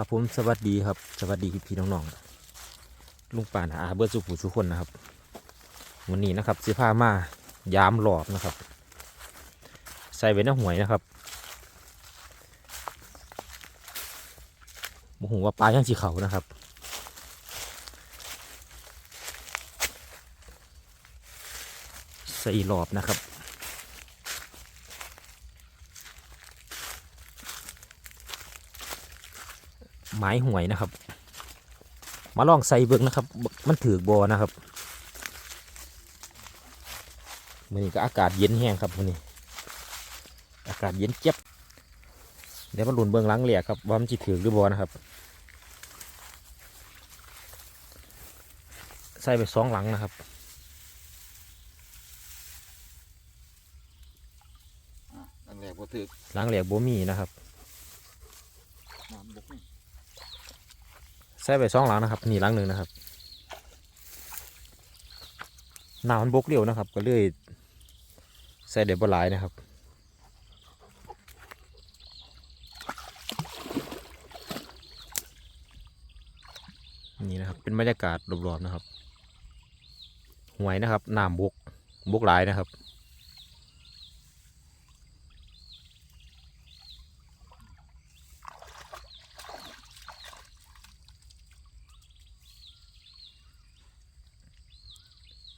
ครับผมสวัสดีครับ สวัสดีพี่น้องๆลุงป่านะอาเบิร์สุผูทุกคนนะครับ วันนี้นะครับสิพามายามหลอบนะครับ ใส่ไว้ในหวยนะครับโมโหว่าปลาย่างสีเขานะครับใส่หลอบนะครับ ไม้หวยนะครับ มาลองใส่เบิ้งนะครับ มันถือกบอนะครับมันนี้ก็อากาศเย็นแห้งครับมันนี้ อากาศเย็นเจ็บเดี๋ยวมาลุ้นเบิ้งหล้างเหลียกครับว่ามันจะถือกหรือบอนะครับ ใส่ไปสองหลังนะครับอะตั้งแต่พอถึกหล้างเหลียกโบมีนะครับ น้ำบกนี่ ใส่ไปสองหลังนะครับนี่หลังหนึ่งนะครับน้ำมันบกเร็วนะครับ ก็เลยใส่เด็บบหลายนะครับนี่นะครับเป็นบรรยากาศรอบๆนะครับหวยนะครับน้ำบกบกหลายนะครับ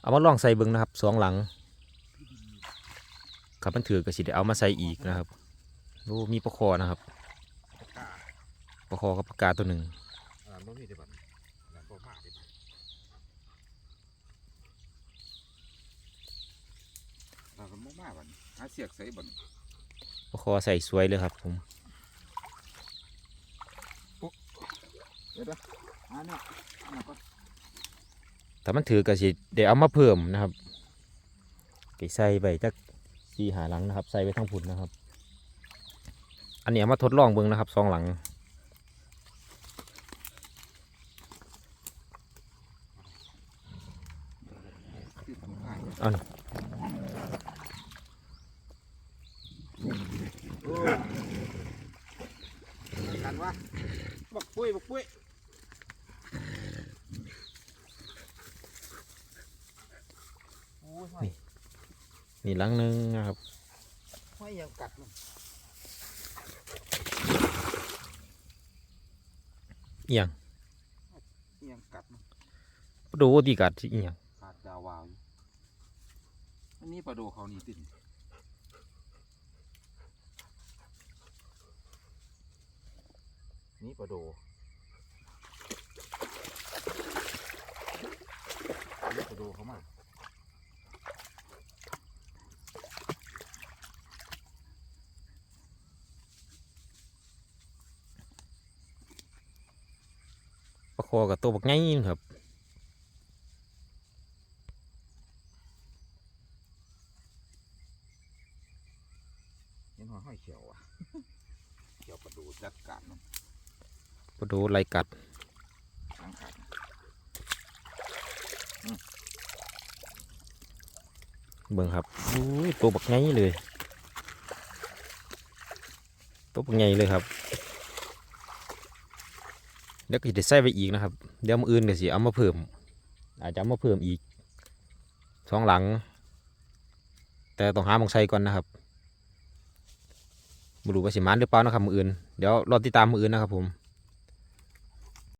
เอามาลองใส่เบิ้งนะครับสองหลังครับมันถือก็สิได้เอามาใส่อีกนะครับโอ้มีปลาคอนะครับปากกาปลาคอกับปลากาตัวหนึ่งอ่าบ่มีเดี๋ยวบัดน้ำบ่มาเดี๋ยวบัดเราก็บ่มาบัดหาเสียกใส่บัดปลาคอใส่สวยเลยครับผมเดี๋ยวเด้ออ่าเนี่ยอันนั้นก็ แต่มันถือก็สิได้เอามาเพิ่มนะครับไปใส่ไปจักสี่หาหลังนะครับ ใส่ไปทั้งผุนนะครับ อันนี้ามาทดลองเบิ้งนะครับสองหลังอันกันวะบักปุ้ยบักปุ้ย โอ้ยห้อยนี่หลังหนึงนะครับห้อยยังกัดมันเอียงยังกัดมันปลาดูดีกัดสิเอียงขาดดาวาวอยู่อันนี้ปลาโดเขานี่ติดนี่ปลาโดนี่ปลาโดเขามา ป ลาคอกับตัวบักไงครับเห็นหัวห้อยเขียวอะเขียวปลาโดจัดการมันปลาดูไรกัดทางขาดเบิ่งครับอุ้ยตัวบักไงเลย ตัวบักไงเลยครับเดี๋ยวก็จะใส่ไปอีกนะครับ เดี๋ยวมืออื่นก็สิเอามาเพิ่ม อาจจะเอามาเพิ่มอีกสองหลัง แต่ต้องหามองใส่ก่อนนะครับไม่รู้ว่าสิมันหรือเปล่านะครับมืออื่น เดี๋ยวรอติดตามมืออื่นนะครับผม